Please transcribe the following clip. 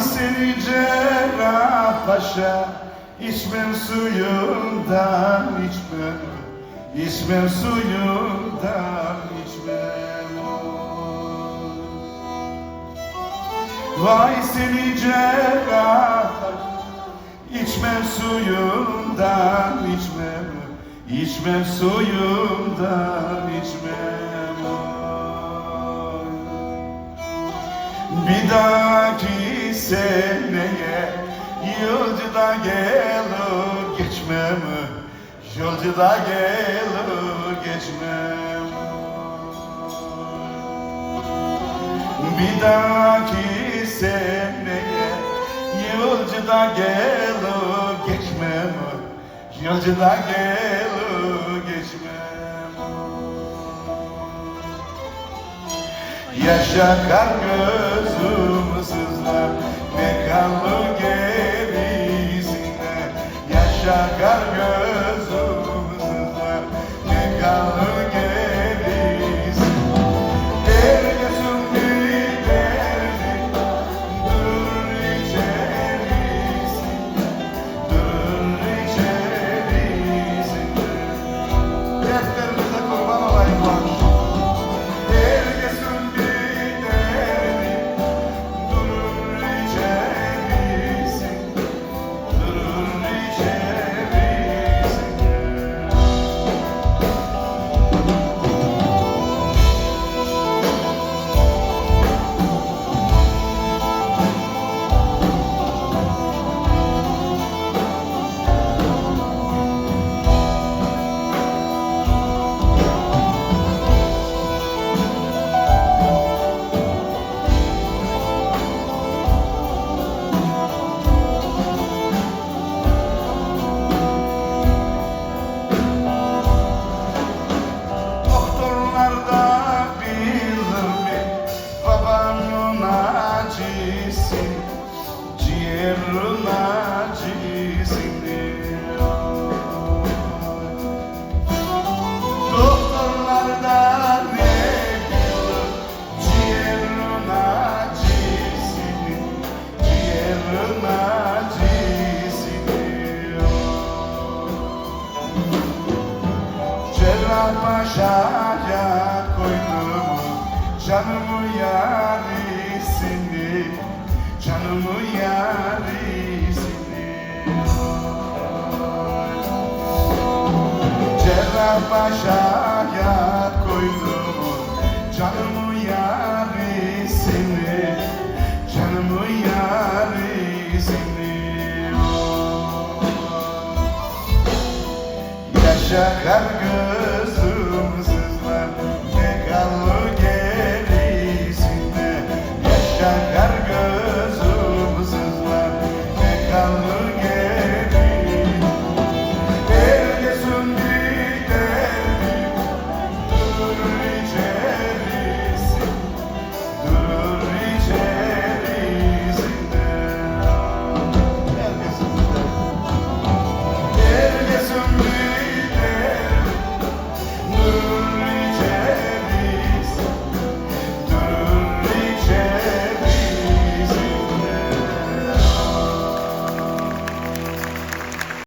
seni cerrah paşa İçmem suyundan içmem. İçmem suyundan içmem. Vay seni cerrah İçmem suyundan içmem. İçmem suyundan içmem. Bir dahaki seneye Yolcuda gelu geçmem Yolcuda gelu geçmem. Bir dahaki seneye Yolcuda gelu geçmem Yolcuda gelu geçmem. Yaşa kar gözüm sızlar Ne kalır gerisinde Cerrahpaşa'ya koydum. Canımı yarisini Canımı yarisini Cerrahpaşa'ya koydum. Canımı yarisini Canımı yarisini Yaşa kar göz